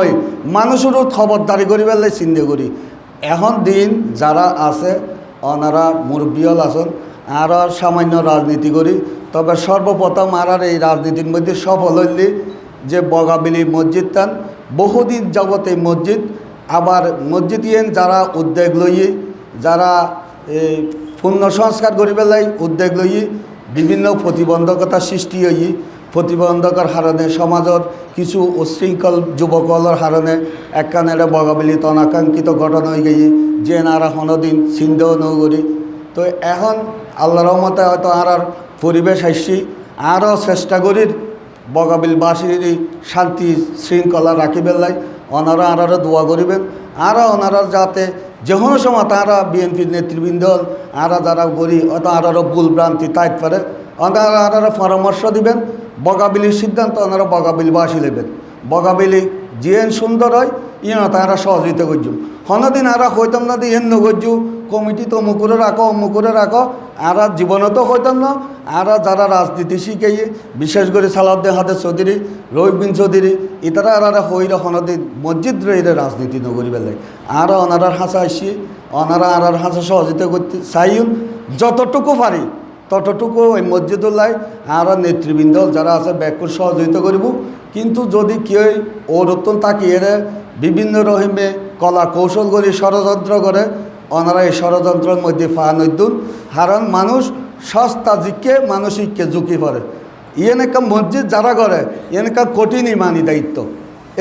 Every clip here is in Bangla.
ওই মানুষেরও খবরদারি করি পেলে চিন্তা করি। এখন দিন যারা আছে, ওনারা মুরব্বিয়ল আছেন, আর সামান্য রাজনীতি করি, তবে সর্বপ্রথম আর এই রাজনীতির মধ্যে সফল হইলি যে বগাবিলি মসজিদ টান, বহুদিন এই মসজিদ, আবার মসজিদ ইয়েন যারা উদ্যোগ লইয়ে, যারা এই পূর্ণ সংস্কার করি পেলাই উদ্যোগ লইয়ে, বিভিন্ন প্রতিবন্ধকতা সৃষ্টি হই প্রতিবন্ধকর হারণে সমাজত কিছু উশৃঙ্খল যুবকলৰ হারণে একখানেৰে বগাবলি অনাকাঙ্ক্ষিত ঘটনা হয়ে গিয়ে যে নারা হনদিন চিন্তাও নগরি তো এখন আল্লাহ রহমতে হয়তো আর আর পরিবেশ আসছি আরও চেষ্টা করির বগাবিলবাসীর শান্তি শৃঙ্খলা রাখিবেন লাই ওনারা আরও দোয়া করিবেন আরও ওনারা যাতে যে কোনো সময় তারা বিএনপির নেতৃবৃন্দ আরা যারা করি হয়তো আরও ভুল ভ্রান্তি তাইত পারে ওনারা পরামর্শ দিবেন বগাবিলির সিদ্ধান্ত ওনারা বগাবিলবাসী নেবেন। বগাবিলি জিয়েন সুন্দর হয় ইয়ে তারা সহযোগিতা করছুম হনদিন আরা হইতাম না দিয়ে নগরজু কমিটি তো অমুকুরে রাখো অমুকুরে রাখো। আর জীবনে তো হইতাম না। আর যারা রাজনীতি শিখাই বিশেষ করে সালাউদ্দিন হাতে চৌধুরী রহিবিন চৌধুরী, ইতারা আর হইরা হনদিন মসজিদ রইলে রাজনীতি নগরী বেলায় আর ওনারার হাসা আসি ওনারা আর হাসা সহযোগিতা করতে চাইন যতটুকু পারি ততটুকু ওই মসজিদুল্লাহ, আর নেতৃবৃন্দ যারা আছে ব্যাকুর সহযোগিতা করিব। কিন্তু যদি কেউ ওরতন তাকিয়ে বিভিন্ন রহিমে কলা কৌশল করে, ষড়যন্ত্র করে ওনারা এই ষড়যন্ত্রের মধ্যে নৈদুন কারণ মানুষ সস্তা জিকে মানসিককে ঝুঁকি পড়ে। ইয়েনেকা মসজিদ যারা করে এনেকা কঠিন ইমানি দায়িত্ব।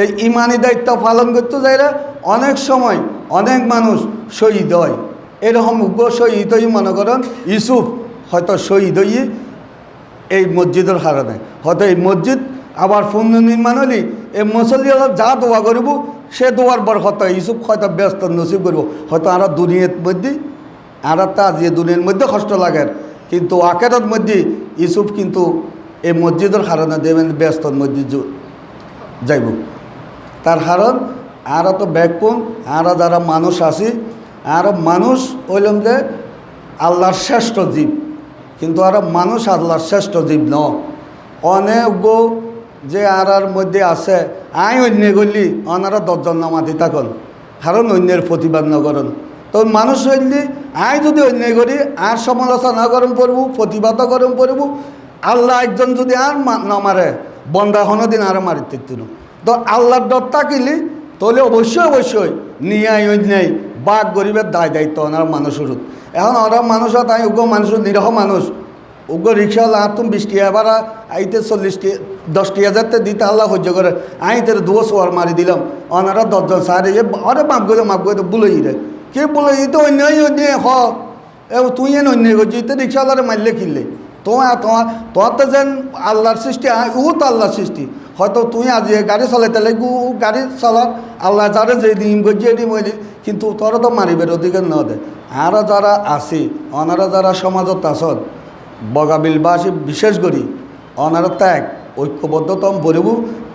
এই ইমানি দায়িত্ব পালন করতে যাইলে অনেক সময় অনেক মানুষ শহীদ হয়। এরকম উগ্র শহীদ হই মনে করেন ইউসুফ। হয়তো শহীদ হইয়ে এই মসজিদের হারণে হয়তো এই মসজিদ আবার পুণ্য নির্মাণ হলি এই মুসল্লি যা দোয়া করব, সে দোয়ার বর হয়তো ইসুফ হয়তো ব্যস্ত নসিব করব। হয়তো আর দুনিয়ার মধ্যে, আর তা যে দুনিয়ার মধ্যে কষ্ট লাগে। কিন্তু আকেরার মধ্যে ইসুফ কিন্তু এই মসজিদের হারণে দেবেন ব্যস্তর মধ্যে যাইব। তার কারণ আর তো ব্যাকপুন আর যারা মানুষ আছি, আর মানুষ হইলাম যে আল্লাহর শ্রেষ্ঠ জীব। কিন্তু আর মানুষ আল্লাহর শ্রেষ্ঠ জীব ন। অনেক যে আর মধ্যে আছে, আই অন্য গলি, অনারা দশজন নামাতি থাকন কারণ অন্যের প্রতিবাদ নকরণ তো মানুষ হইলি আই যদি অন্য করি আর সমালোচনা করম পড়ব, প্রতিবাদও করম পড়ব, আল্লাহ একজন যদি আর নমারে বন্দা হনো দিন আর মারি তিন তো আল্লাহর ডর থাকিলি তাহলে অবশ্যই অবশ্যই নিয়াই অন্যায় বাঘ গরিবের দায় দায়িত্ব, ওনার মানুষের এখন ওরা মানুষ তাই উগ্র মানুষ, নিরহ মানুষ। উগ্র রিক্সাওয়ালা আর তুমি বিশ টিয়া এবার আইতে চল্লিশ টিয়া দশ টিয়া যাতে দিতে আল্লাহ সহ্য করে। আইতে দুয়ো সোয়ার মারি দিলাম। ওনারা দশজন সারে যে আরে মাপ করে মাপ করে, বুলই রে। কে বুলই? তো অন্যায় হ। এ তুই এন অন্যায় করছি তো রিক্সাওয়ালারে মারলে কিনলে তোমার তোমার তোমার তো যেন আল্লাহর সৃষ্টি ও তো আল্লাহর সৃষ্টি। হয়তো তুই আজ গাড়ি চলাইতে ও গাড়ি চলা, আল্লাহ যারা যে দিন গজি দিম মইলি কিন্তু তোরা তো মারিবের অধিকার ন দে। আর যারা আছি ওনারা যারা সমাজত আসত বগাবিলবাসী বিশেষ করি, অনার ত্যাগ, ঐক্যবদ্ধতম বলিব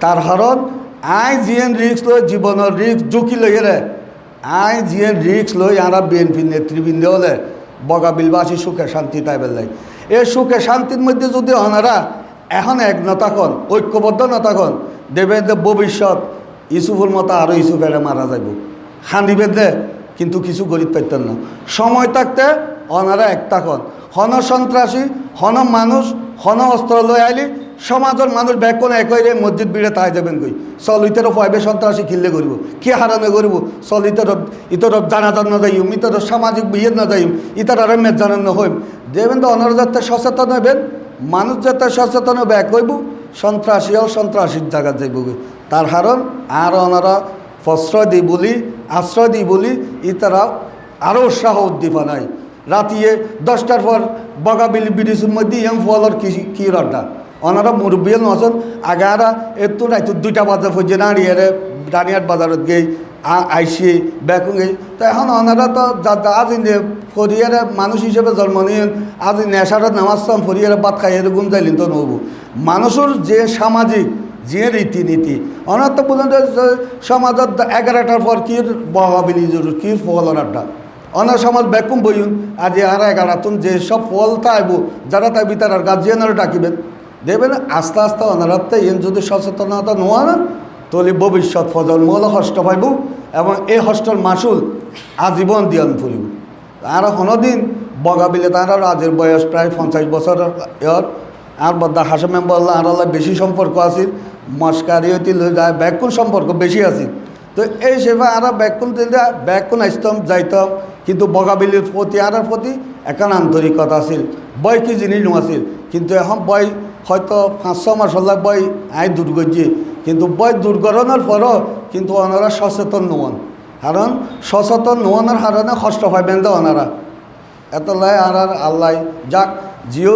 তার হারণ আই জিএন রিক্স লই জীবনের রিক্স ঝুঁকি লই রে। আই জিএন রিক্স লই আরা বিএনপি নেতৃবৃন্দ হলে বগাবিলবাসী সুখে শান্তি তাই বেলাই এই সুখে শান্তির মধ্যে যদি ওনারা এখন এক নতাকন ঐক্যবদ্ধ নতাকন দেবেন যে ভবিষ্যৎ ইসুফুর মতো আরও ইসুফের মারা যাইব খান্দিবে দে, কিন্তু কিছু গরিব পাইতেন না। সময় থাকতে ওনারা এক থাকন হন সন্ত্রাসী হন মানুষ, হন অস্ত্র লই আইলি সমাজের মানুষ ব্যাকুন একই রে মসজিদ বিড়ে তাই যাবেন কই চল ইতর পাইবে সন্ত্রাসী কিনলে করিব কি হারানো করিব চল ইতর ইতর জানাজান না যাইম ইতর সামাজিক বিয়ে না যাইম ইতর আর মেদ জানান না হইম দেবেন তো অনার যাতে সচেতন হইবেন মানুষ যাতে সচেতন হবে এক হইব সন্ত্রাসীও সন্ত্রাসীর জায়গা যাইব তার কারণ আর ওনারা প্রশ্রয় দিই বলি, আশ্রয় দিই বলি, ইতারা আরও উৎসাহ উদ্দীপনায় রাতিয়ে দশটার পর বগাবিল ব্রিজের মধ্যে এম ফলর কি কি রাড্ডা? ওনারা মুরব্বিয়াল নজন, আগারা এত রাইতো দুইটা বাজার পর্যন্ত দাঁড়িয়ে রে রানিয়ার বাজারত গেই আইসি ব্যাকুং গেই তো এখন ওনারা তো আজ ফরিয়ারে মানুষ হিসেবে জন্ম নিয়ে। আজ নেশারত নামাজতাম ফরিয়ারে বাদ খাই এরকম যাইলেন তো নব মানুষের যে সামাজিক, যে রীতিনীতি অনার তো বলেন সমাজত এগারোটার পর কি বহাবিলি জরুর কি ফল আড্ডা অনার সমাজ বেকুম বইন আজ আর এগারাতুন যে সব ফল তাইব যারা তাই তার আর গার্জিয়ানরা ডাকিবেন। দেবেন, আস্তে আস্তে অনারাত্তে এন যদি সচেতনতা নোয়া না। তলি ভবিষ্যৎ প্রজন্ম হলো হষ্ট পাইব এবং এই হষ্টর মাসুল আজীবন দিয়ন ফুরিব আর কোনোদিন বগাবিলে তার রাজের বয়স প্রায় পঞ্চাশ বছর আর বদ্দা হাসে মেম্বর আর বেশি সম্পর্ক আছিল। মস্কারি হইতে লই যায় ব্যাকুন সম্পর্ক বেশি আছিল। তো এই সেবা আর ব্যাকুন দিলে ব্যাকুন আসতাম যাইতাম কিন্তু বগাবিলির প্রতি আর প্রতি একান আন্তরিকতা আছিল। বয় কি জিনিস আছিল। কিন্তু এখন বয় হয়তো পাঁচ ছ মাস হল্লা বয় আই দূর করছি কিন্তু বয় দূর করানোর পরও কিন্তু ওনারা সচেতন নন। কারণ সচেতন নোয়ানোর কারণে কষ্ট পাইবেন তো ওনারা। এত লাই আর আর আল্লাহ যাক জিও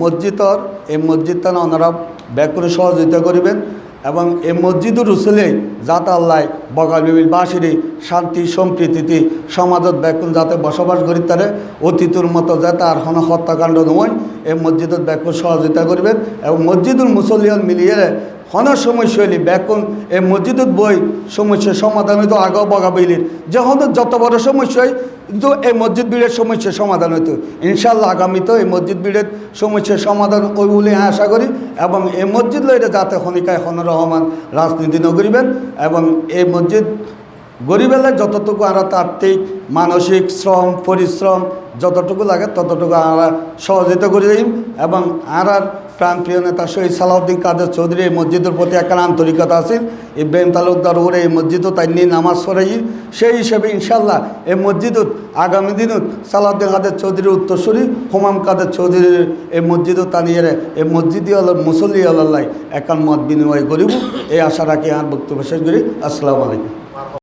মসজিদর এই মসজিদটা ওনারা ব্যাগ করে সহযোগিতা করিবেন এবং এই মসজিদুর উসলে যাতে আল্লাহ বগাবিবির বাসিরি শান্তি সম্প্রীতিতে সমাজত ব্যাকুন যাতে বসবাস করি তারে অতীতুর মতো যাতে আর কোনো হত্যাকাণ্ড নয়, এই মসজিদত ব্যাকুন সহযোগিতা করবেন এবং মসজিদুল মুসল্লিয়ন মিলিয়ে হন সমস্যা হইলি ব্যাকুন এই মসজিদত বই সমস্যার সমাধান হইতো, আগেও বগাবিলির যখন যত বড় সমস্যা হয় কিন্তু এই মসজিদ বিড়ের সমস্যার সমাধান হইতো। ইনশাল্লাহ আগামীতে এই মসজিদ বিড়ের সমস্যার সমাধান ওই বলে আশা করি, এবং এই মসজিদ লইলে যাতে খনিকায় খন রহমান রাজনীতি নগরিবেন এবং এই মসজিদ গরিবেলা যতটুকু আর আর্থিক মানসিক শ্রম, পরিশ্রম যতটুকু লাগে ততটুকু আমরা সহযোগিতা করে দিই এবং আর প্রাণপ্রিয় নেতা শহীদ সালাউদ্দিন কাদের চৌধুরী এই মসজিদের প্রতি একটা আন্তরিকতা আছে। ইব্রাহিম তালুকদার ওরে এই মসজিদও তাই নিয়ে নামাজ পড়াই, সেই হিসেবে ইনশাল্লাহ এই মসজিদত আগামী দিনত সালাউদ্দিন কাদের চৌধুরীর উত্তরসূরি, হুমাম কাদের চৌধুরীর এই মসজিদও তানিয়ে এই মসজিদই হল মুসল্লি আল্লাহ একান মত বিনিময় করিব। এই আশা রাখি আর বক্তব্য শেষ করি। আসসালামু আলাইকুম।